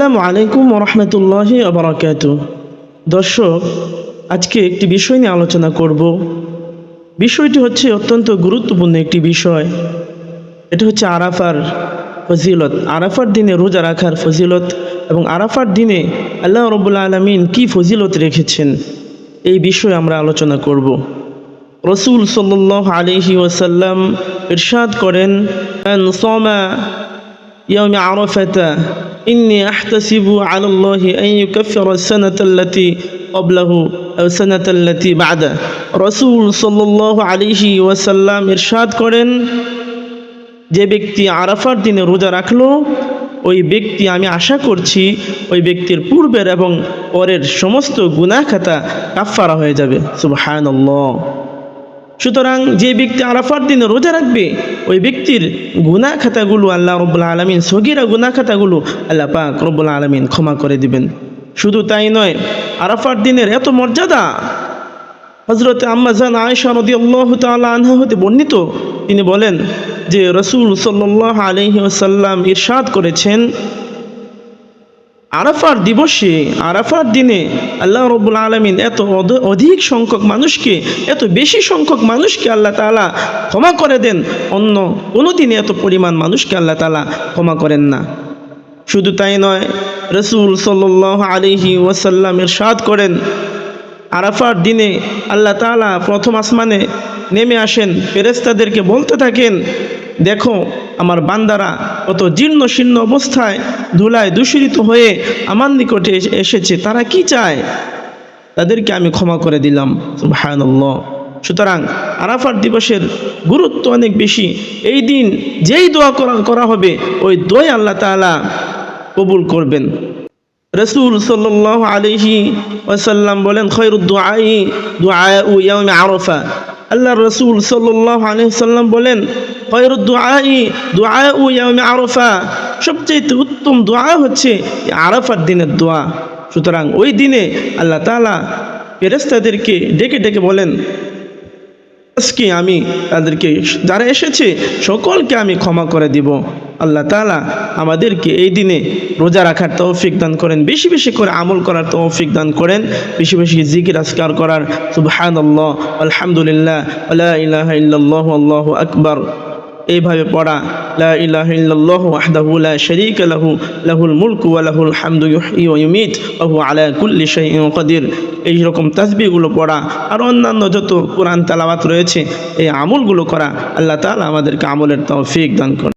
আসসালামু আলাইকুম রহমতুল্লাহি আবরাকাত দর্শক, আজকে একটি বিষয় নিয়ে আলোচনা করব। বিষয়টি হচ্ছে অত্যন্ত গুরুত্বপূর্ণ একটি বিষয়। এটা হচ্ছে আরাফার ফজিলত। আরাফার দিনে রোজা রাখার ফজিলত এবং আরাফার দিনে আল্লাহ রবুল্লা আলমিন কি ফজিলত রেখেছেন, এই বিষয়ে আমরা আলোচনা করব। রসুল সাল আলহি ওসাল্লাম ইরশাদ করেন সোমা আরফেতা إني أحتسب على الله أن يكفر السنة التي قبله أو السنة التي بعده রসুল সাল্লাহ আলিহি ওয়াসাল্লাম ইরশাদ করেন যে ব্যক্তি আরাফার দিনে রোজা রাখলো ওই ব্যক্তি আমি আশা করছি ওই ব্যক্তির পূর্বের এবং পরের সমস্ত গুনাহ খাতা কাফারা হয়ে যাবে সুবহানাল্লাহ সুতরাং যে ব্যক্তি আরাফার দিনে রোজা রাখবে, ওই ব্যক্তির গুনা খাতাগুলো আল্লাহ রব্বুল আলমিন, সগিরা গুনা খাতাগুলো আল্লাহ পাক রব্বুল আলমিন ক্ষমা করে দিবেন। শুধু তাই নয়, আরাফার দিনের এত মর্যাদা হজরত আম্মাজান আয়েশা রদি আল্লাহ তালা আনহা হতে বর্ণিত, তিনি বলেন যে রসুল সাল্লাহ আলহি ইরশাদ করেছেন আরাফার দিবসে, আরাফার দিনে আল্লাহ রব্বুল আলমিন এত অধ- অধিক সংখ্যক মানুষকে, এত বেশি সংখ্যক মানুষকে আল্লাহ তালা ক্ষমা করে দেন। অন্য কোনো দিনে এত পরিমাণ মানুষকে আল্লাহ তালা ক্ষমা করেন না। শুধু তাই নয়, রসুল সাল্লাহ আলিহি ওয়াসাল্লামের সাদ করেন, আরাফার দিনে আল্লাহ তাআলা প্রথম আসমানে নেমে আসেন ফেরেস্তাদেরকে বলতে থাকেন, দেখো আমার বান্দারা কত জীর্ণ শীর্ণ অবস্থায় ধুলায় দূষিত হয়ে আমার নিকটে এসেছে, তারা কি চায়? তাদেরকে আমি ক্ষমা করে দিলাম, সুবহানাল্লাহ। সুতরাং আরাফার দিবসের গুরুত্ব অনেক বেশি। এই দিন যেই দোয়া করা করা হবে, ওই দোয় আল্লাহ তাআলা কবুল করবেন। রসুল সাল্লাহ আলহি ওয়াসাল্লাম বলেন খৈরুদ্দুআই দুআউ ইয়াউমে আরফা। আল্লাহ রসুল সাল্লাহ আলহিসাল্লাম বলেন দুআউ ইয়াউমে আরফা। সবচেয়ে উত্তম দোয়া হচ্ছে আরাফার দিনের দোয়া সুতরাং ওই দিনে আল্লাহ তালা ফেরেস্তাদেরকে ডেকে ডেকে বলেন, আজকে আমি তাদেরকে যারা এসেছে সকলকে আমি ক্ষমা করে দিব। আল্লাহ তালা আমাদেরকে এই দিনে রোজা রাখার তৌফিক দান করেন, বেশি বেশি করে আমল করার তৌফিক দান করেন, বেশি বেশি জিকির আজকার করার। সুবহানাল্লাহ, আলহামদুলিল্লাহ আলা ইলাহা ইল্লাল্লাহু, আল্লাহু আকবার। এইভাবে পড়া, লা ইলাহা ইল্লাল্লাহু ওয়াহদাহু লা শারীকা লাহু, লাহুল মুলকু ওয়া লাহুল হামদু ইউহয়ি ওয়া ইউমীত, ওয়া হুয়া আলা কুল্লি এই রকম পড়া, আর অন্যান্য যত কোরআন তালাবাত রয়েছে, এই আমলগুলো করা, আল্লাহ তালা আমাদেরকে আমলের তৌফিক দান করেন।